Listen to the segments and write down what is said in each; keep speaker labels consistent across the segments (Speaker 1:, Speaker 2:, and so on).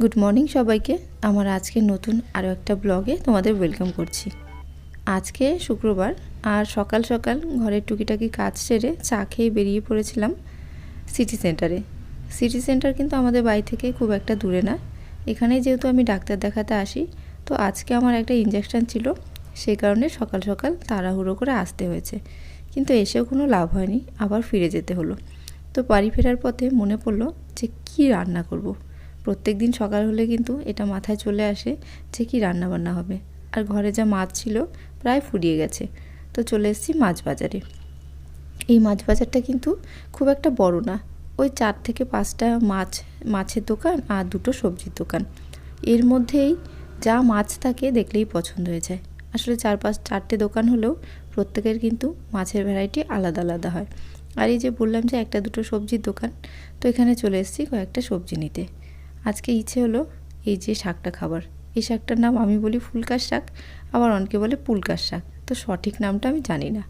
Speaker 1: Good morning সবাইকে। আমার আজকে নতুন আরও একটা ব্লগে তোমাদের ওয়েলকাম করছি। আজকে শুক্রবার আর সকাল সকাল ঘরের টুকিটাকি কাজ সেরে চা খেয়ে বেরিয়ে পড়েছিলাম সিটি সেন্টারে সিটি সেন্টার কিন্তু আমাদের বাড়ি থেকে খুব একটা দূরে না। এখানেই যেহেতু আমি ডাক্তার দেখাতে আসি, তো আজকে আমার একটা ইঞ্জেকশন ছিল। সেই কারণে সকাল সকাল তাড়াহুড়ো করে আসতে হয়েছে। কিন্তু এসেও কোনো লাভ হয়নি, আবার ফিরে যেতে হলো। তো বাড়ি ফেরার পথে মনে পড়ল যে কি রান্না করব। প্রত্যেক দিন সকাল হলে কিন্তু এটা মাথায় চলে আসে যে কি রান্না বান্না হবে। আর ঘরে যা মাছ ছিল প্রায় ফুরিয়ে গেছে। তো চলে এসেছি মাছ বাজারে। এই মাছ বাজারটা কিন্তু খুব একটা বড় না। ওই চার থেকে পাঁচটা মাছ, মাছের দোকান আর দুটো সবজির দোকান। এর মধ্যেই যা মাছ থাকে দেখলেই পছন্দ হয়ে যায়। আসলে চার পাঁচ, চারটে দোকান হলেও প্রত্যেকের কিন্তু মাছের ভ্যারাইটি আলাদা আলাদা হয়। আর এই যে বললাম যে একটা দুটো সবজির দোকান, তো এখানে চলে এসেছি কয়েকটা সবজি নিতে। আজকে ইচ্ছে হলো এই যে শাকটা খাবার। এই শাকটার নাম আমি বলি ফুলকার শাক, আবার অনেকে বলে পুলকার শাক। তো সঠিক নামটা আমি জানি না।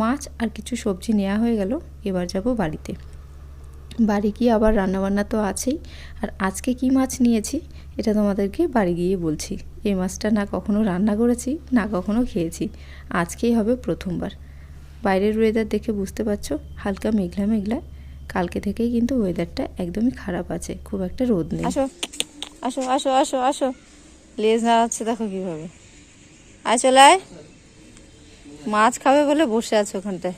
Speaker 1: মাছ আর কিছু সবজি নেওয়া হয়ে গেল, এবার যাব বাড়িতে। বাড়ি গিয়ে আবার রান্নাবান্না তো আছেই, আর আজকে কি মাছ নিয়েছি এটা তোমাদেরকে বাড়ি গিয়ে বলছি। এই মাছটা না কখনো রান্না করেছি, না কখনো খেয়েছি। আজকেই হবে প্রথমবার। বাইরের ওয়েদার দেখে বুঝতে পারছ, হালকা মেঘলা মেঘলা। কালকে থেকেই কিন্তু ওয়েদারটা একদমই খারাপ আছে খুব একটা রোদ নেই। আসো আসো আসো আসো আসো। লেজ নাড়াচ্ছে দেখো কীভাবে। আয় চলে আয়। মাছ খাবে বলে বসে আছে ওখানটায়।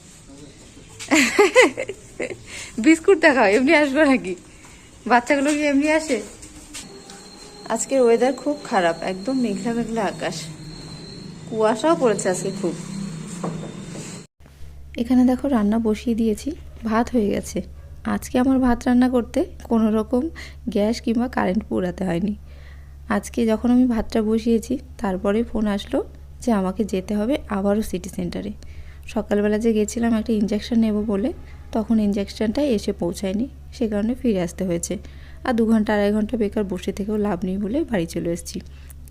Speaker 1: বিস্কুট দেখাও এমনি আসবে নাকি? বাচ্চাগুলো কি এমনি আসে? আজকের ওয়েদার খুব খারাপ একদম মেঘলা মেঘলা আকাশ। কুয়াশাও পড়েছে আজকে খুব। এখানে দেখো রান্না বসিয়ে দিয়েছি ভাত হয়ে গেছে। আজকে আমার ভাত রান্না করতে কোনো রকম গ্যাস কিংবা কারেন্ট পোড়াতে হয়নি। আজকে যখন আমি ভাতটা বসিয়েছি, তারপরে ফোন আসলো যে আমাকে যেতে হবে আবারও সিটি সেন্টারে। সকালবেলা যে গেছিলাম একটা ইঞ্জেকশন নেব বলে, তখন ইঞ্জেকশনটা এসে পৌঁছায়নি। সে কারণে ফিরে আসতে হয়েছে। আর দু ঘণ্টা, আড়াই ঘণ্টা বেকার বসে থেকেও লাভ নেই বলে বাড়ি চলে এসেছি।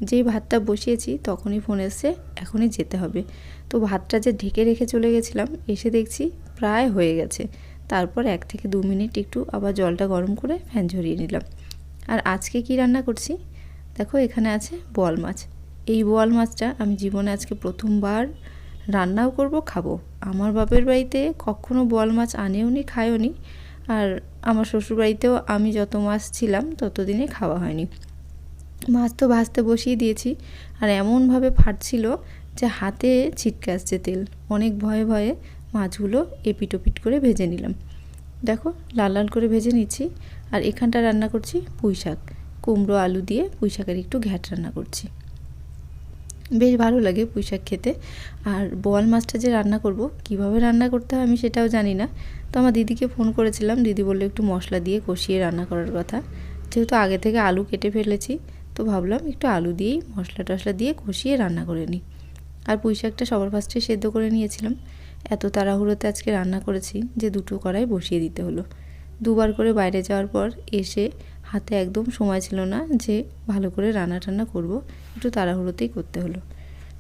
Speaker 1: যেই ভাতটা বসিয়েছি, তখনই ফোন এসছে, এখনই যেতে হবে। তো ভাতটা যে ঢেকে রেখে চলে গেছিলাম, এসে দেখছি প্রায় হয়ে গেছে। তারপর এক থেকে দু মিনিট একটু আবার জলটা গরম করে ফ্যান ঝরিয়ে নিলাম। আর আজকে কি রান্না করছি? দেখো এখানে আছে বোয়াল মাছ। এই বোয়াল মাছটা আমি জীবনে আজকে প্রথমবার রান্নাও করব, খাব। আমার বাপের বাড়িতে কখনো বোয়াল মাছ আনেও নি খায়ও নি আর আমার শ্বশুরবাড়িতেও আমি যত মাছ ছিলাম ততদিনে খাওয়া হয়নি। মাছ তো ভাজতে বসিয়ে দিয়েছি আর এমনভাবে ফাটছিল যে হাতে ছিটকে আসছে তেল। অনেক ভয়ে ভয়ে মাছগুলো এপিট ওপিট করে ভেজে নিলাম। দেখো, লাল লাল করে ভেজে নিচ্ছি। আর এখানটা রান্না করছি পুঁই শাক। কুমড়ো, আলু দিয়ে পুঁই শাকের একটু ঘ্যাট রান্না করছি। বেশ ভালো লাগে পুঁই শাক খেতে। আর বোয়াল মাছটা যে রান্না করব, কীভাবে রান্না করতে হয় আমি সেটাও জানি না। তো আমার দিদিকে ফোন করেছিলাম। দিদি বলল একটু মশলা দিয়ে কষিয়ে রান্না করার কথা। যেহেতু আগে থেকে আলু কেটে ফেলেছি, তো ভাবলাম একটু আলু দিয়েই মশলা টশলা দিয়ে কষিয়ে রান্না করে নিই। আর পুঁই শাকটা সবার ফার্স্টে সেদ্ধ করে নিয়েছিলাম। এত তাড়াহুড়োতে আজকে রান্না করেছি যে দুটো কড়াই বসিয়ে দিতে হলো। দুবার করে বাইরে যাওয়ার পর এসে হাতে একদম সময় ছিল না যে ভালো করে রান্না টান্না করব, একটু তাড়াহুড়োতেই করতে হলো।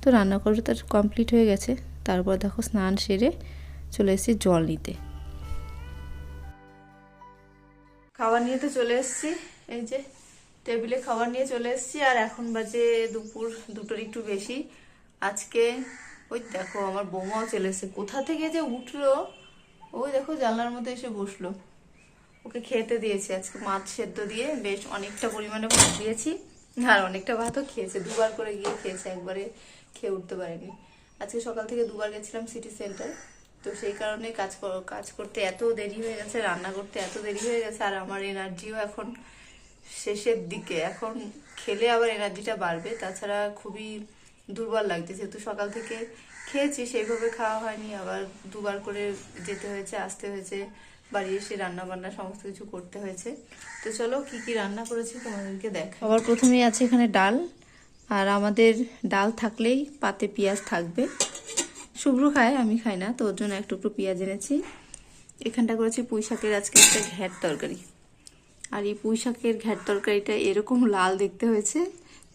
Speaker 1: তো রান্না করা তার কমপ্লিট হয়ে গেছে। তারপর দেখো স্নান সেরে চলে এসেছি জল নিতে। খাবার নিয়ে তো চলে এসেছি। এই যে টেবিলে খাবার নিয়ে চলে এসেছি। আর এখন বাজে দুপুর দুটোর একটু বেশি। আজকে ওই দেখো, আমার বৌমাও চলে এসেছে। কোথা থেকে যে উঠল? ওই দেখো, জানলার মধ্যে এসে বসল। ওকে খেতে দিয়েছি আজকে, মাছ সেদ্ধ দিয়ে। বেশ অনেকটা পরিমাণে ভাত দিয়েছি। আর অনেকটা ভাতও খেয়েছে। দুবার করে গিয়ে খেয়েছে, একবারে খেয়ে উঠতে পারেনি। আজকে সকাল থেকে দুবার গেছিলাম সিটি সেন্টার তো সেই কারণে কাজ কাজ করতে এত দেরি হয়ে গেছে, রান্না করতে এত দেরি হয়ে গেছে, আর আমার এনার্জিও এখন শেষের দিকে। এখন খেলে আবার এনার্জিটা বাড়বে। তাছাড়া খুবই দুর্বল লাগছে। যেহেতু সকাল থেকে খেয়েছি, সেইভাবে খাওয়া হয়নি। আবার দুবার করে যেতে হয়েছে, আসতে হয়েছে, বাড়ি এসে রান্না বান্না সমস্ত কিছু করতে হয়েছে। তো চলো, কি কি রান্না করেছি তোমাদেরকে দেখ আবার প্রথমেই আছে এখানে ডাল। আর আমাদের ডাল থাকলেই পাতে পেঁয়াজ থাকবে। শুভ্র খায়, আমি খাই না, তো ওর জন্য একটু একটু পেঁয়াজ এনেছি। এখানটা করেছি পুঁই শাকের আজকে একটা ঘ্যাট তরকারি। আর এই পুঁই শাকের ঘ্যাট তরকারিটা এরকম লাল দেখতে হয়েছে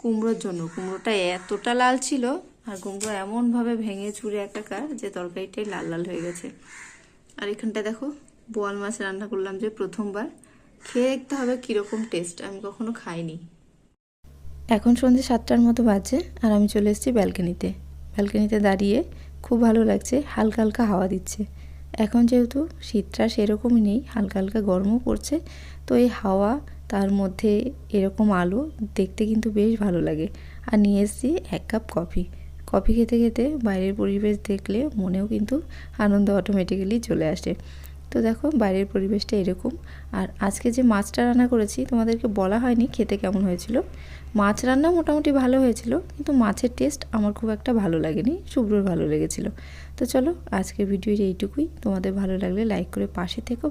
Speaker 1: কুমড়োর জন্য। কুমড়োটা এতটা লাল ছিল আর কুমড়ো এমনভাবে ভেঙে চুরে একাকার যে তরকারিটাই লাল লাল হয়ে গেছে। আর এখানটা দেখো, বোয়াল মাছ রান্না করলাম যে প্রথমবার। খেয়ে দেখতে হবে কীরকম টেস্ট আমি কখনো খাইনি। এখন সন্ধে সাতটার মতো বাজছে আর আমি চলে এসেছি ব্যালকনিতে। ব্যালকনিতে দাঁড়িয়ে খুব ভালো লাগছে, হালকা হালকা হাওয়া দিচ্ছে। এখন যেহেতু শীতটা সেরকমই নেই, হালকা হালকা গরমও পড়ছে, তো এই হাওয়া তার মধ্যে এরকম আলো দেখতে কিন্তু বেশ ভালো লাগে। আর নিয়ে এসেছি এক কাপ কফি। কফি খেতে খেতে বাইরের পরিবেশ দেখলে মনেও কিন্তু আনন্দ অটোমেটিক্যালি চলে আসে। তো দেখো বাইরের পরিবেশটা এরকম। আর আজকে যে মাছটা রান্না করেছি, তোমাদেরকে বলা হয়নি খেতে কেমন হয়েছিল। মাছ রান্না মোটামুটি ভালো হয়েছিল, কিন্তু মাছের টেস্ট আমার খুব একটা ভালো লাগেনি, শুভ্রর ভালো লেগেছিল। তো চলো আজকের ভিডিওর এইটুকুই। তোমাদের ভালো লাগলে লাইক করে পাশে থেকো।